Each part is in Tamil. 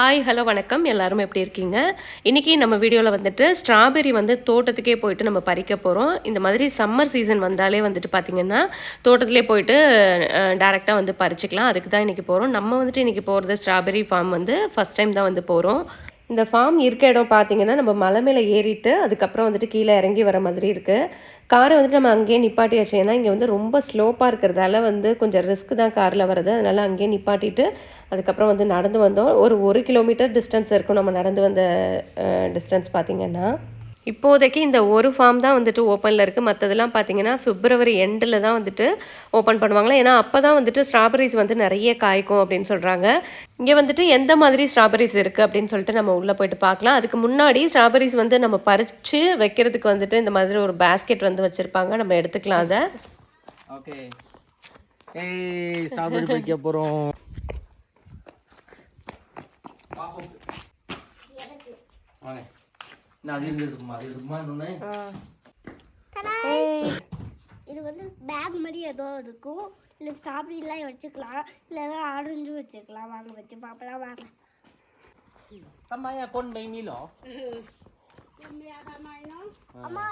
ஹாய் ஹலோ வணக்கம். எல்லாரும் எப்படி இருக்கீங்க? இன்றைக்கி நம்ம வீடியோவில் வந்துட்டு ஸ்ட்ராபெரி வந்து தோட்டத்துக்கே போயிட்டு நம்ம பறிக்க போகிறோம் இந்த மாதிரி சம்மர் சீசன் வந்தாலே வந்துட்டு பார்த்திங்கன்னா தோட்டத்திலே போயிட்டு டேரெக்டாக வந்து பறிச்சுக்கலாம். அதுக்கு தான் இன்றைக்கி போகிறோம் நம்ம வந்துட்டு இன்றைக்கி போகிறது ஸ்ட்ராபெரி ஃபார்ம் வந்து ஃபஸ்ட் டைம் தான் வந்து போகிறோம் இந்த ஃபார்ம் இருக்க இடம் பார்த்தீங்கன்னா நம்ம மலை மேலே ஏறிட்டு அதுக்கப்புறம் வந்துட்டு கீழே இறங்கி வர மாதிரி இருக்குது காரை வந்துட்டு நம்ம அங்கேயே நிப்பாட்டியாச்சு. ஏன்னா இங்கே வந்து ரொம்ப ஸ்லோப்பாக இருக்கிறதால வந்து கொஞ்சம் ரிஸ்க் தான் காரில் வர்றது. அதனால் அங்கேயே நிப்பாட்டிட்டு அதுக்கப்புறம் வந்து நடந்து வந்தோம். ஒரு ஒரு கிலோமீட்டர் டிஸ்டன்ஸ் இருக்கும் நம்ம நடந்து வந்த டிஸ்டன்ஸ் பார்த்திங்கன்னா இப்போதைக்கு இந்த ஒரு ஃபார்ம் தான் வந்துட்டு ஓப்பனில் இருக்குது மற்றதெல்லாம் பார்த்தீங்கன்னா பிப்ரவரி எண்டில் தான் வந்துட்டு ஓப்பன் பண்ணுவாங்களா? ஏன்னா அப்போ தான் வந்துட்டு ஸ்ட்ராபெரிஸ் வந்து நிறைய காய்க்கும் அப்படின்னு சொல்கிறாங்க இங்கே வந்துட்டு எந்த மாதிரி ஸ்ட்ராபெரிஸ் இருக்குது அப்படின்னு சொல்லிட்டு நம்ம உள்ளே போயிட்டு பார்க்கலாம். அதுக்கு முன்னாடி ஸ்ட்ராபெரிஸ் வந்து நம்ம பறித்து வைக்கிறதுக்கு வந்துட்டு இந்த மாதிரி ஒரு பேஸ்கெட் வந்து வச்சுருப்பாங்க. நம்ம எடுத்துக்கலாம் அதை. ஓகே. ஏய் ஸ்ட்ராபெரி பறிக்க போகிறோம் வாங்க நான் அது இங்கே இருக்குமா? அது இருக்குமா இன்னொன்று இது வந்து பேக் மாதிரி ஏதோ இருக்கும். இல்லை ஸ்ட்ராபெரிலாம் வச்சுக்கலாம். இல்லைன்னா ஆரஞ்சும் வச்சுக்கலாம். வாங்க வச்சு பார்க்கலாம் வாங்க. தம்மாயா கொண்டை நீலோ? அம்மா.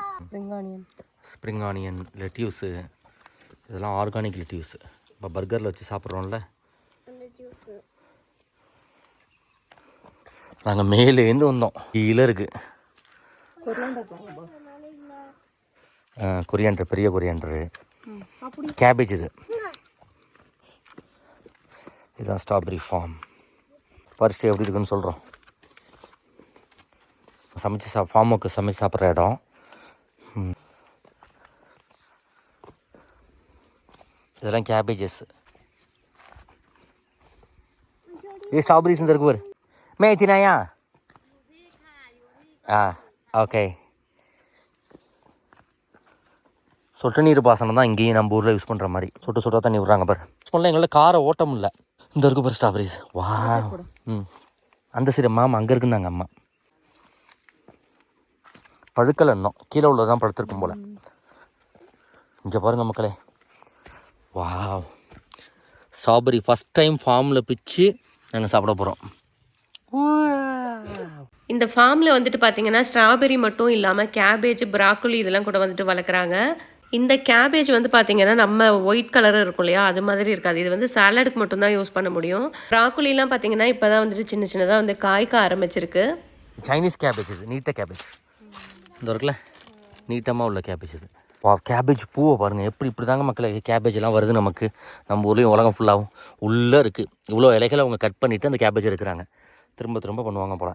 ஸ்ப்ரிங் ஆனியன் லெட்யூஸு இதெல்லாம் ஆர்கானிக் லெட்யூஸு இப்போ பர்கரில் வச்சு சாப்பிட்றோம்ல. நாங்கள் மேலேருந்து வந்தோம். கீழே இருக்குது கொரியாண்டர் பெரிய கொரியாண்டரு கேபேஜ் இது இதுதான் ஸ்ட்ராபெரி ஃபார்ம் பரிசு எப்படி இருக்குன்னு சொல்கிறோம் சமைச்சு சா ஃபார்முக்கு சமைச்சு சாப்பிட்ற இடம் ம். இதெல்லாம் கேபேஜஸ் ये स्ट्रॉबेरीज अंदर कुवर मैं इतनी आया ஆ ஓகே சொட்டு நீர் பாசனம் தான் இங்கேயும் நம்ம ஊரில் யூஸ் பண்ணுற மாதிரி. சொட்டு சொட்டாக தண்ணி விட்றாங்க பாரு. சொல்ல எங்களால் காரை ஓட்ட முடியல இந்த இருக்கு பாரு ஸ்ட்ராபெரிஸ் வா ம். அந்த சைடு மாமா அங்கே இருக்குன்னாங்க அம்மா. பழுக்கலை இன்னும். கீழே உள்ளதான் பழுத்திருக்கும் போல். இங்கே பாருங்க மக்களே. வா ஸ்ட்ராபெரி ஃபஸ்ட் டைம் ஃபார்மில் பிச்சு நாங்கள் சாப்பிட போகிறோம் இந்த ஃபார்மில் வந்துட்டு பார்த்தீங்கன்னா ஸ்ட்ராபெரி மட்டும் இல்லாமல் கேபேஜ் ப்ராக்கோலி இதெல்லாம் கூட வந்துட்டு வளர்க்குறாங்க. இந்த கேபேஜ் வந்து பார்த்தீங்கன்னா நம்ம ஒயிட் கலர் இருக்கும் இல்லையா? அது மாதிரி இருக்காது. இது வந்து சாலடுக்கு மட்டும்தான் யூஸ் பண்ண முடியும். ப்ராக்கோலிலாம் பார்த்தீங்கன்னா இப்போ தான் வந்துட்டு சின்ன சின்னதாக வந்து காய்க்க ஆரம்பிச்சிருக்கு. சைனீஸ் கேபேஜ் இது நீட்ட கேபேஜ் இந்த இருக்குல்ல நீட்டமாக உள்ள கேபேஜ் இது. வா கேபேஜ் பூவை பாருங்கள் எப்படி இப்படி தாங்க மக்களே கேபேஜ் எல்லாம் வருது நமக்கு. நம்ம ஊர்லேயும் உலகம் ஃபுல்லாகவும் உள்ளே இருக்குது இவ்வளோ இலைகளை அவங்க கட் பண்ணிவிட்டு அந்த கேபேஜ் எடுக்கிறாங்க. திரும்ப திரும்ப பண்ணுவாங்க போல.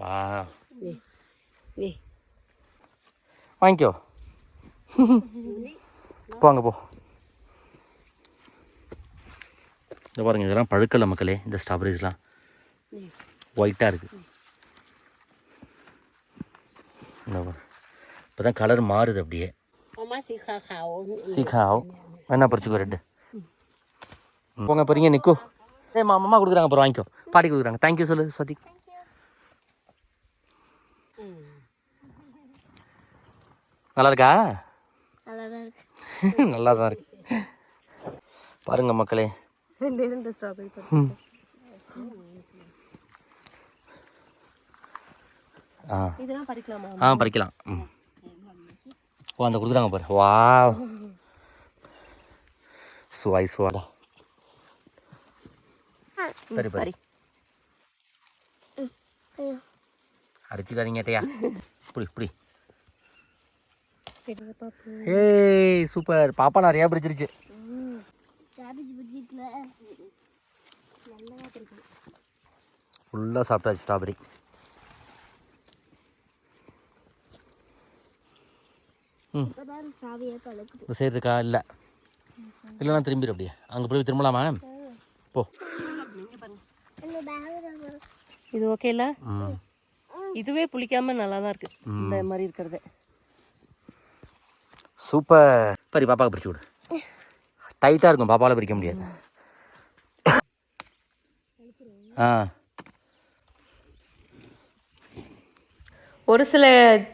வா வாங்கிக்கோ போங்க போ. இந்த பாருங்க இதெல்லாம் பழுக்கலை மக்களே இந்த ஸ்ட்ராபெரிஸ்லாம். ஒயிட்டாக இருக்குது இப்போ தான் கலர் மாறுது அப்படியே. சீக்காவ் என்ன பறிச்சுக்கோ ரெட்டு போங்க போறீங்க நிற்கோ ஏ மாமா கொடுக்குறாங்க அப்புறம் வாங்கிக்கோ. பாட்டி கொடுக்குறாங்க. தேங்க்யூ சொல்லு சதிக் நல்லா இருக்கா. நல்லா தான் இருக்கு. பாருங்க மக்களே. ஆ. ஆ பறிக்கலாம். ம். ஓ அந்த கொடுக்குறாங்க பாரு. வா சுவாய் சுவாடா சரி பரி அடிச்சுக்காதீங்கட்டையா இப்படி இப்படி ஏய் சூப்பர். பாப்பா நிறையா பிடிச்சிருச்சு ஃபுல்லாக சாப்பிட்டாச்சு ஸ்ட்ராபெரி சைடு இருக்கா இல்லை. இல்லைனா திரும்பிடு அப்படியே. அங்கே போய் திரும்பலாமா? போ. இது ஓகேல இதுவே புளிக்காம நல்லா தான் இருக்கு இந்த மாதிரி இருக்கிறது. சூப்பர். பரி பாப்பாவுக்கு பிரிச்சு விடு டைட்டாக இருக்கும் பாப்பாவில் பிரிக்க முடியாது. ஆ. ஒரு சில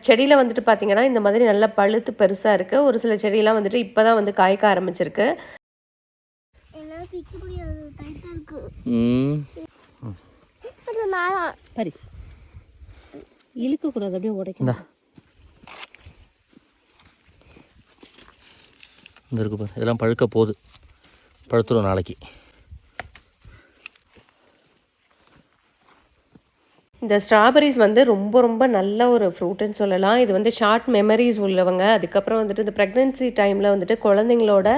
செடியில் வந்துட்டு பார்த்தீங்கன்னா இந்த மாதிரி நல்லா பழுத்து பெருசாக இருக்குது ஒரு சில செடியெல்லாம் வந்துட்டு இப்போ தான் வந்து காய்க்க ஆரம்பிச்சிருக்கு. பரி. இழுக்கக்கூடாது அப்படியே உடைக்கணும். இந்தா. இருக்கு பாரு இதெல்லாம் பழுக்க போகுது. பழுத்துரும் நாளைக்கு. இந்த ஸ்ட்ராபெரிஸ் வந்து ரொம்ப ரொம்ப நல்ல ஒரு ஃப்ரூட்டுன்னு சொல்லலாம். இது வந்து ஷார்ட் மெமரிஸ் உள்ளவங்க. அதுக்கப்புறம் வந்துட்டு இந்த ப்ரெக்னென்சி டைமில் வந்துட்டு குழந்தைங்களோட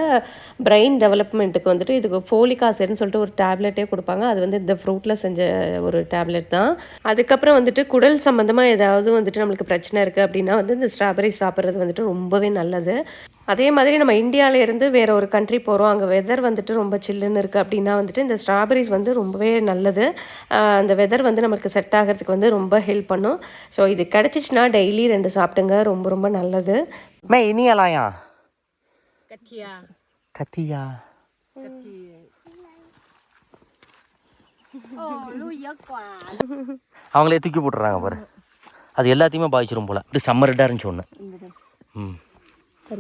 பிரெயின் டெவலப்மெண்ட்டுக்கு வந்துட்டு இதுக்கு ஃபோலிக் ஆசிட்னு சொல்லிட்டு ஒரு டேப்லெட்டே கொடுப்பாங்க. அது வந்து இந்த ஃப்ரூட்டில் செஞ்ச ஒரு டேப்லெட் தான். அதுக்கப்புறம் வந்துட்டு குடல் சம்மந்தமாக ஏதாவது வந்துட்டு நம்மளுக்கு பிரச்சனை இருக்குது அப்படின்னா வந்து இந்த ஸ்ட்ராபெரிஸ் சாப்பிட்றது வந்துட்டு ரொம்பவே நல்லது. அதே மாதிரி நம்ம இந்தியால இருந்து வேற ஒரு கண்ட்ரி போகிறோம் அங்கே வெதர் வந்துட்டு ரொம்ப சில்லுன்னு இருக்குது அப்படின்னா வந்துட்டு இந்த ஸ்ட்ராபெரிஸ் வந்து ரொம்பவே நல்லது. அந்த வெதர் வந்து நம்மளுக்கு செட் ஆகிறதுக்கு வந்து ரொம்ப ஹெல்ப் பண்ணும். ஸோ இது கிடச்சிச்சின்னா டெய்லி ரெண்டு சாப்பிடுங்க. ரொம்ப ரொம்ப நல்லது. மே இனி அலாயா கத்தியா. அவங்களே தூக்கி போட்டுறாங்க பாரு. அது எல்லாத்தையுமே பாதிச்சிரும் போல. இது சம்மர்டாக இருந்துச்சு ஒன்று ம். என்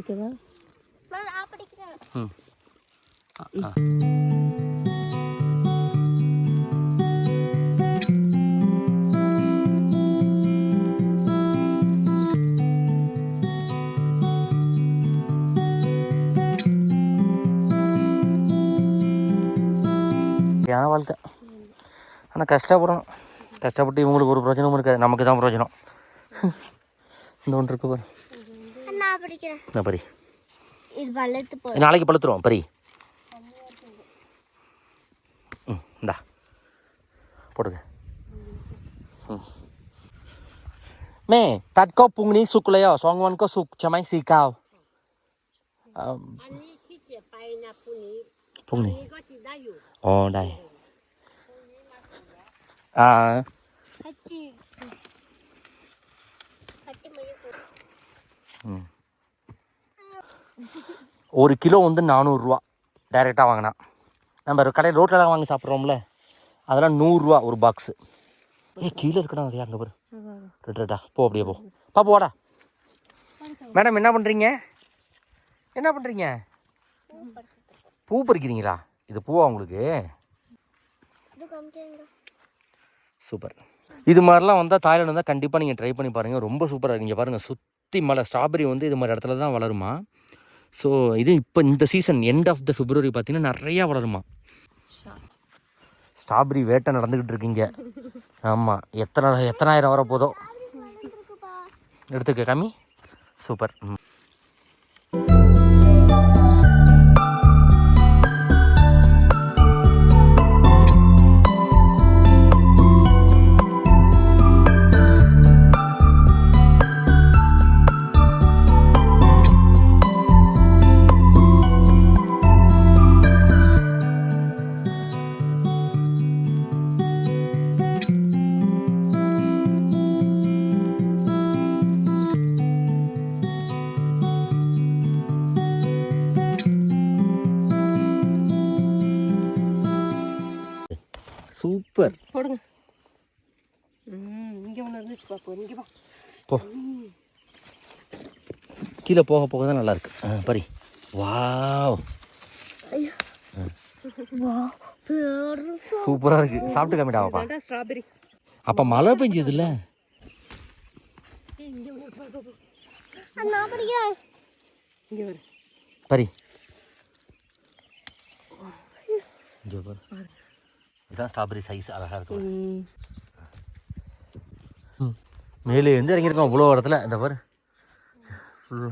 வாழ்க்கை. ஆனால் கஷ்டப்படுறோம். கஷ்டப்பட்டு இவங்களுக்கு ஒரு பிரச்சனையும் இருக்காது. நமக்கு தான் பிரயோஜனம். இந்த ஒன்று இருக்கு பாரு. நான் படிக்கிறேன் நான் பரி இது வளர்த்து போ நாளைக்கு பழுத்துருவோம் பரி ம் இந்தா போடுங்க ம் மே tắt có pung ní sụt lấy ở xóa ngon có sụt cho máy xì cao pung ní ồ đây à ฮัจิฮัจิมาอยู่ ஒரு கிலோ வந்து நானூறுரூவா டைரெக்டாக வாங்கினா. நம்ம ஒரு கடையில் ரோட்டில் வாங்கி சாப்பிட்றோம்ல அதெல்லாம் நூறுரூவா ஒரு பாக்ஸு ஏ கீழே இருக்கடா நிறையா அங்கே பாரு. ரெட் ரெட்டா. போ அப்படியே போ. பா வாடா. மேடம் என்ன பண்ணுறீங்க என்ன பண்ணுறீங்க பூ பறிக்கிறீங்களா? இது பூவா உங்களுக்கு? சூப்பர். இது மாதிரிலாம் வந்தால் தாய்லாந்து வந்தால் கண்டிப்பாக நீங்கள் ட்ரை பண்ணி பாருங்கள் ரொம்ப சூப்பராக இருக்குங்க பாருங்கள் சுற்றி மலை ஸ்ட்ராபெரி வந்து இது மாதிரி இடத்துல தான் வளருமா? ஸோ இது இப்போ இந்த season end of the February பார்த்தீங்கன்னா நிறையா வளருமா? ஸ்ட்ராபெரி வேட்டை நடந்துக்கிட்டு இருக்கீங்க. ஆமாம் எத்தனை எத்தனாயிரம் வர போதோ எடுத்துக்க கம்மி. சூப்பர் ம் சூப்பர் கீழே போக போக தான் நல்லா இருக்கு. ஆ, பரி. வாவ். சூப்பராக இருக்கு. சாப்பிட்டு காமிடா அதான் ஸ்ட்ராபெரி அப்போ மழை பெஞ்சதுல்ல? பரி. இதுதான் ஸ்ட்ராபெரி சைஸ் அழகாக இருக்கும். மேலே இருந்து இறங்கியிருக்கோம் இவ்வளோ இடத்துல. இந்த பாரு. ஃபுல்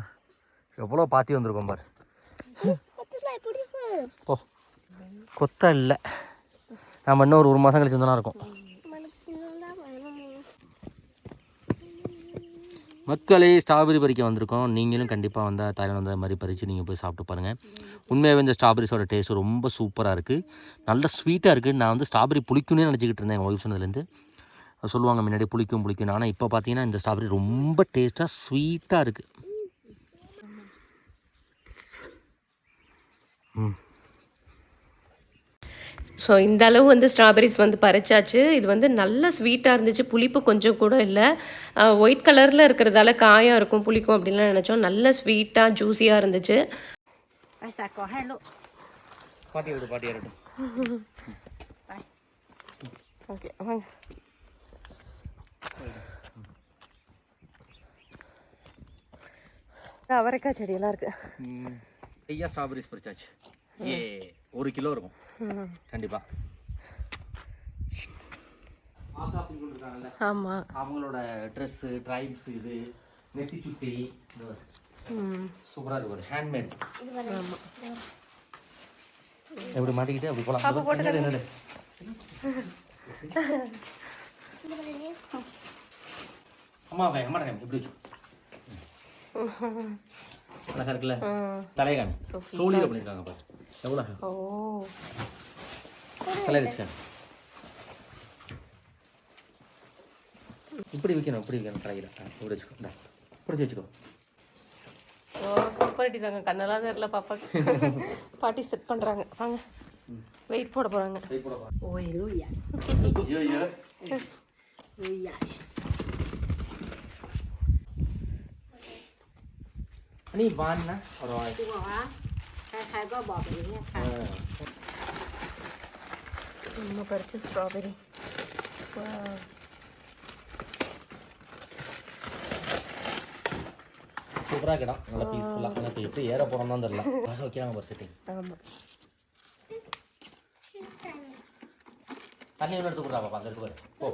எவ்வளோ பாத்தி வந்திருக்கோம் பாரு. போ. கொத்த இல்லை. நம்ம இன்னும் ஒரு ஒரு மாதம் கழிச்சு தான் இருக்கும். மக்களே ஸ்ட்ராபெரி பறிக்க வந்திருக்கோம். நீங்களும் கண்டிப்பாக வந்தால் தாய்லாந்து வந்த மாதிரி பறித்து நீங்கள் போய் சாப்பிட்டு பாருங்கள் உண்மையாகவே இந்த ஸ்ட்ராபெரிஸோட டேஸ்ட் ரொம்ப சூப்பராக இருக்குது நல்ல ஸ்வீட்டாக இருக்குது நான் வந்து ஸ்ட்ராபெரி புளிக்கும்னே நினச்சிக்கிட்டு இருந்தேன் எங்கள் ஒய்ஃப் சொன்னதுலேருந்து. சொல்லுவாங்க முன்னாடி புளிக்கும் புளிக்கும் ஆனால் இப்போ பார்த்தீங்கன்னா இந்த ஸ்ட்ராபெரி ரொம்ப டேஸ்ட்டாக ஸ்வீட்டாக இருக்குது ஸோ இந்த அளவு வந்து ஸ்ட்ராபெரிஸ் வந்து பறிச்சாச்சு. இது வந்து நல்ல ஸ்வீட்டாக இருந்துச்சு. புளிப்பு கொஞ்சம் கூட இல்லை. ஒயிட் கலரில் இருக்கிறதால காயாக இருக்கும் புளிக்கும் அப்படின்லாம் நினச்சோம். நல்ல ஸ்வீட்டாக ஜூஸியாக இருந்துச்சு. அவரைக்காய் செடியெல்லாம் இருக்குது ஐயா ஸ்ட்ராபெரிஸ் பறிச்சாச்சு. ஒரு கிலோ இருக்கும். கண்டிப்பா. ஆமாம் அவங்களோட ட்ரெஸ்ஸு ட்ரைப்ஸ் இது நெத்தி சுட்டி. இருக்கு ஒரு ஹேண்ட்மேட் எப்படி மாட்டிக்கிட்டு அப்படி போகலாம் அம்மா அம்மா காமி. இப்படி வச்சு? அழகா இருக்குல்ல? தலையகாமி சோழியில் பண்ணியிருக்காங்க பாரு. எவ்வளோ ஓ. கலரிச்சுக்க இப்படி விற்கணும் இப்படி விற்கணும் கடையில் இப்படி வச்சுக்கோ. பிடிச்சி வச்சுக்கோ. ஓ சூப்பர் அடிக்கிறாங்க கண்ணெல்லாம் தெரியல பாப்பா பாட்டி செட் பண்ணுறாங்க வாங்க. வெயிட் போட போகிறாங்க ஓ லூயா லூயா நீ வாண்ணா பரவாயில்லை ใหญ่ เยอะเยอะ ลูกใหญ่ อันนี้หวานนะอร่อย ที่บอกว่าใครๆก็บอกแบบนี้ค่ะ நம்ம பறிச்ச ஸ்ட்ராபெரி சூப்பராக கிடம் நல்லா பீஸ்ஃபுல்லாக எனக்கு எப்படி ஏற போகிறோம் தான் தெரியல அழகாக வைக்கிறாங்க பாரு செட்டிங் ஆமாம் தண்ணி ஒன்று எடுத்து கொடுறா பாப்பா அங்கே இருக்கு பாரு போ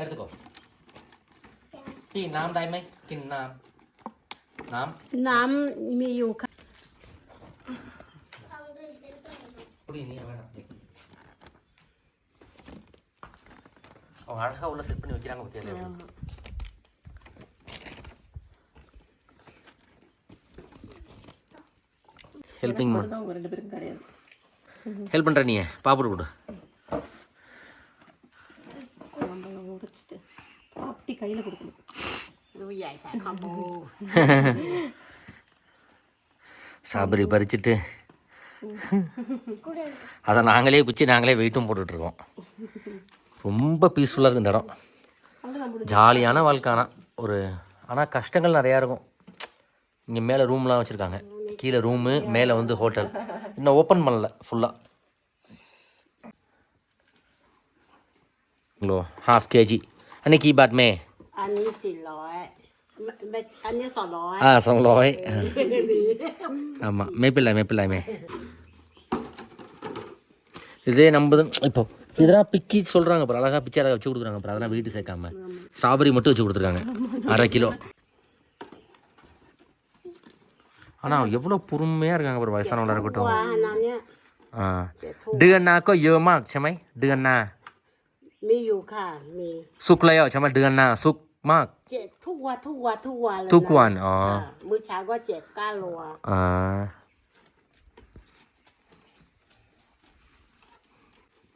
எடுத்துக்கோ டீ நாம் டைமை கின் நாம் நாம் น้ำมี அழகாக உள்ள செட் பண்ணி வைக்கிறாங்க பத்தியா ஹெல்பிங் ஹெல்ப் பண்ணுற நீ பாப்பர் கொடு. உடைச்சிட்டு பாப்டி கையில் கொடுக்கணும். சபரி பறிச்சுட்டு. அதை நாங்களே குச்சி நாங்களே வெயிட்டும் போட்டுட்ருக்கோம் ரொம்ப பீஸ்ஃபுல்லாக இருக்கும் இந்த இடம். ஜாலியான வாழ்க்கானா ஒரு ஆனால் கஷ்டங்கள் நிறையா இருக்கும். இங்கே மேலே ரூம்லாம் வச்சுருக்காங்க. கீழே ரூமு மேலே வந்து ஹோட்டல் இன்னும் ஓப்பன் பண்ணல ஃபுல்லாக โลห้าเคจิอันนี้กี่บาทแม่ இதே நம்மதும் இப்போ இதெல்லாம் பிக்கி சொல்கிறாங்க அப்புறம் அழகாக பிச்சை அழகாக வச்சு கொடுக்குறாங்க அப்புறம் அதெல்லாம் வீட்டு சேர்க்காம ஸ்ட்ராபெரி மட்டும் வச்சு கொடுத்துருக்காங்க அரை கிலோ ஆனால் எவ்வளோ பொறுமையாக இருக்காங்க அப்புறம் வயசானவங்களா இருக்கட்டும் ว่าอันนั้นเนี่ย อ่าเดือนหนาก็เยอะมากใช่ไหมเดือนหนา มีอยู่ค่ะ มี สุกแล้วใช่ไหมเดือนหนาสุกมาก เจ็ดทุกวันทุกวันทุกวันเลยะ ทุกวันอ๋อ ค่ะมื้อเช้าก็เจ็ดเก้าโลอะ อ่า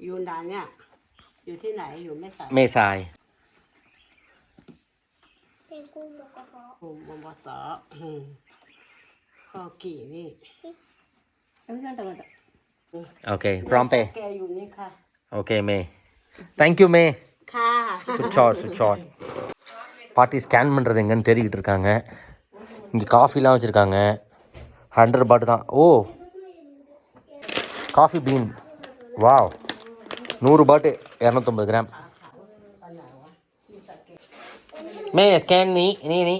อยู่ไหนเนี่ย อยู่ที่ไหนอยู่ไม่ใส่ เมษาย เป็นกุ้งหมกกระเพาะ โอ้มบสอืมข้อกี่นี่เอ้ยนั่นแต่ว่า โอเค พร้อมเปย์ แกอยู่นี่ค่ะ โอเคเมย์ தேங்க் யூ மே ค่ะ சுவிட்ச் ஷாட் சுவிட்ச் ஷாட் பாட்டி ஸ்கேன் பண்ணுறது எங்கன்னு தேடிக்கிட்டு இருக்காங்க இங்கே காஃபிலாம் வச்சுருக்காங்க ஹண்ட்ரட் பாட்டு தான் ஓ காஃபி பீன் வாவ் നൂറ് ബാട്ട് ഇരുന്നൂറ്റൊമ്പത് ഗ്രാം മേ സ്കാൻ നീ നീ നീ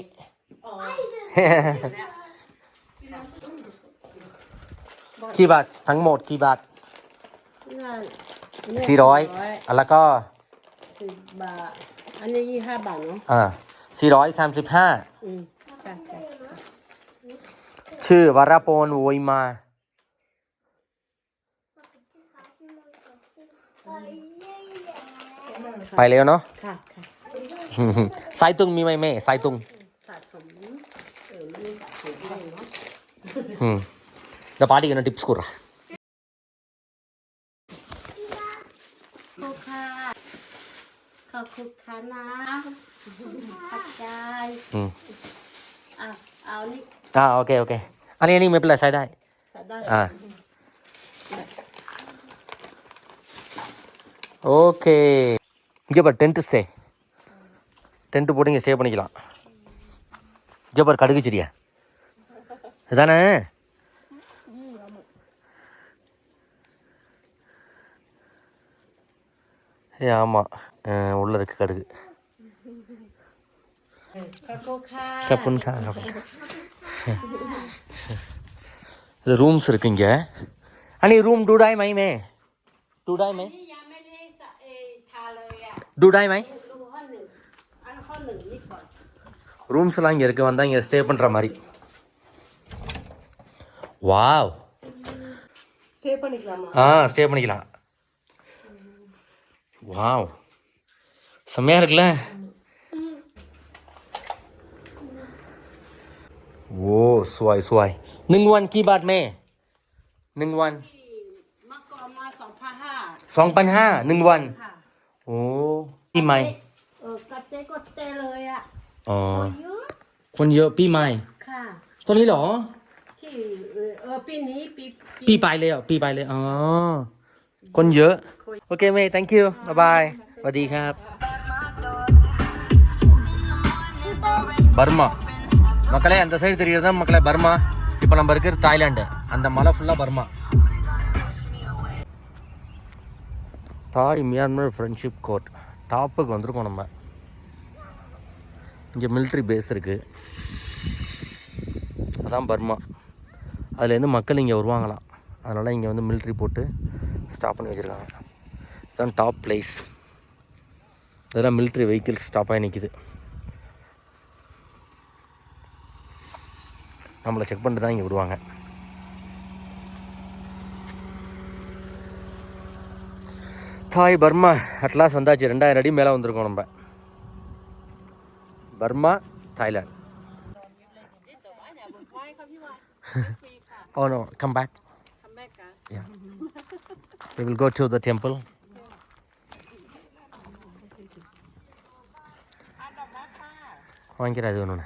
กี่บาททั้งหมดกี่บาทสี่ร้อยแล้วก็สิบาทอันนี้ยี่ห้าบาทเนาะอ่าสี่ร้อยสามสิบห้าชื่อวรพโวยมา ไปแล้วเนาะค่ะค่ะสาตุงมีไหมแม่ไซตุงอืมจะปาร์ตี้กันดิบสกูระคุกค่ะขอบคุณค่ะนะปัจจอะเอานี่อ่าโอเคโอเคอันนี้นี่ไม่เป็นไรใช้ได้ใช้ได้อ่าโอเค இங்கே பார் டென்ட்டு ஸ்டே டென்ட்டு போட்டு இங்கே ஸ்டே பண்ணிக்கலாம். இங்கே பார் கடுகு செடியா? இதானே? ஏ ஆமாம் உள்ளே இருக்கு கடுகு. இது ரூம்ஸ் இருக்கு இங்கே. அனி ரூம் டூடாய் மை மே டூடாய் மை. เลยอ่ะ டூடாய் மை ดูข้อหนึ่งอันข้อหนึ่งนี่ก่อน ரூம்ஸ்லாம் இங்கே இருக்குது வந்தால் இங்கே ஸ்டே பண்ணுற மாதிரி வாவ் ஸ்டே பண்ணிக்கலாமா ஆ ஸ்டே பண்ணிக்கலாம் வாவ் செம்மையாக இருக்குல்ல ஓ சுவாய் சுவாய் நிங் one key pot May நிங் one เมื่อก่อนมาสองพันห้า สองพันห้าหนึ่งวัน ค่ะ โอ้ปีใหม่ เออกระเตกดเตเลยอ่ะ อ๋อ เยอะ คนเยอะปีใหม่ ค่ะ ตัวนี้เหรอ ที่เออเออปีนี้ปี ปีไปเลยเหรอปีไปเลย อ๋อ คนเยอะ โอเคเมย์ thank you บ๊ายบายสวัสดีครับ Burma மக்களே அந்த சைடு தெரியுறது தான் மக்களே பர்மா இப்போ நம்ம இருக்கிறது தாய்லாண்டு அந்த மலை ஃபுல்லாக பர்மா தாய் மியான்மர் ஃப்ரெண்ட்ஷிப் கோர்ட் டாப்புக்கு வந்திருக்கோம் நம்ம. இங்கே மிலிட்ரி பேஸ் இருக்குது அதான் பர்மா. அதுலேருந்து மக்கள் இங்கே வருவாங்களாம். அதனால் இங்கே வந்து மிலிட்ரி போட்டு ஸ்டாப் பண்ணி வச்சுருக்காங்க. இதுதான் டாப் பிளேஸ் இதெல்லாம் மிலிட்ரி வெஹிக்கிள்ஸ் ஸ்டாப் ஆகி நிற்கிது நம்மளை செக் பண்ணிட்டு தான் இங்கே விடுவாங்க தாய் பர்மா அட்லாஸ் வந்தாச்சு. ரெண்டாயிரம் அடி மேலே வந்திருக்கோம் நம்ம. Burma Thailand oh no, come back. Come back huh? Yeah. we will go to the வாங்கிக்கிறா இது ஒன்று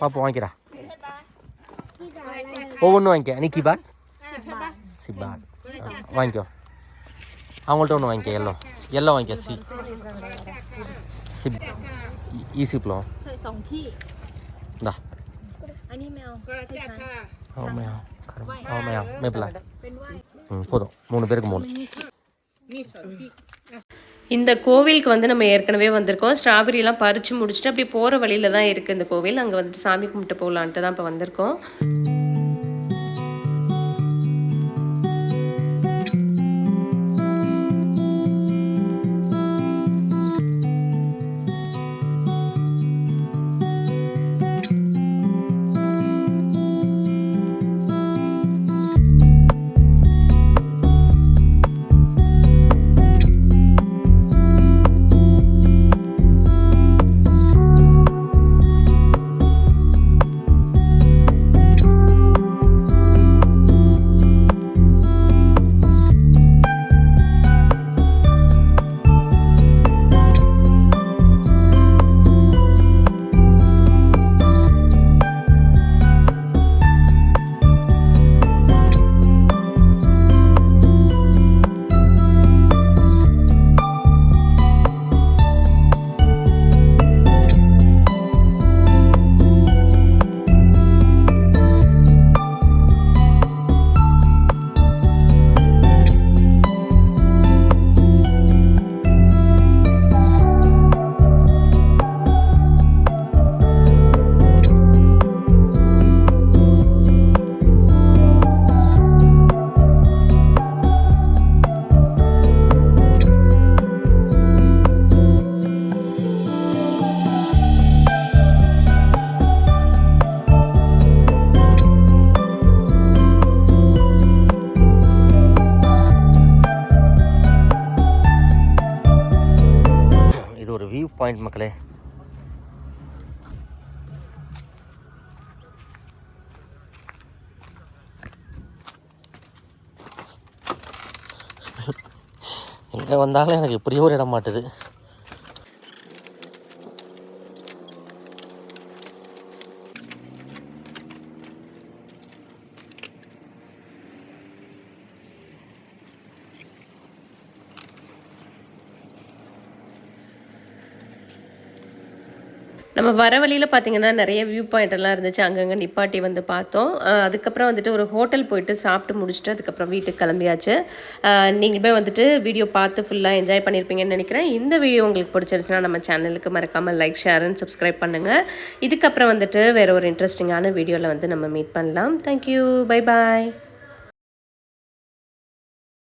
பாப்போம் வாங்கிக்கிறா. ஒவ்வொன்றும் வாங்கிக்க. நிக்கி பாட் சிபாட் வாங்கிக்கோ. அவங்கள்ட்ட ஒன்று வாங்கிக்க எல்லோ எல்லோ வாங்கிக்க சி சிப் ஈசிப்ளோ ใส่สองที่ இந்தா อันนี้แมวให้ฉัน เอาไม่เอาเอาไม่เอาไม่เป็นไรம் போதும் மூணு பேருக்கு மூணு இந்த கோவிலுக்கு வந்து நம்ம ஏற்கனவே வந்திருக்கோம் ஸ்ட்ராபெரிலாம் பறித்து முடிச்சுட்டு அப்படி போகிற வழியில தான் இருக்குது இந்த கோவில் அங்கே வந்துட்டு சாமி கும்பிட்டு போகலான்ட்டு தான் இப்போ வந்திருக்கோம் பாயிண்ட் மக்களே. எங்கே வந்தாலும் எனக்கு இப்படியே ஒரு இடம் மாட்டுது. நம்ம வர வழியில் பார்த்தீங்கன்னா நிறைய வியூ பாயிண்ட் எல்லாம் இருந்துச்சு. அங்கங்கே நிப்பாட்டி வந்து பார்த்தோம். அதுக்கப்புறம் வந்துட்டு ஒரு ஹோட்டல் போயிட்டு சாப்பிட்டு முடிச்சுட்டு அதுக்கப்புறம் வீட்டுக்கு கிளம்பியாச்சு. நீங்கள் நீங்களுமே வந்துட்டு வீடியோ பார்த்து ஃபுல்லாக என்ஜாய் பண்ணியிருப்பீங்கன்னு நினைக்கிறேன். இந்த வீடியோ உங்களுக்கு பிடிச்சிருச்சுன்னா நம்ம சேனலுக்கு மறக்காமல் லைக் ஷேர் அண்ட் சப்ஸ்கிரைப் பண்ணுங்கள் இதுக்கப்புறம் வந்துட்டு வேறு ஒரு இன்ட்ரெஸ்டிங்கான வீடியோவில் வந்து நம்ம மீட் பண்ணலாம். Thank you bye bye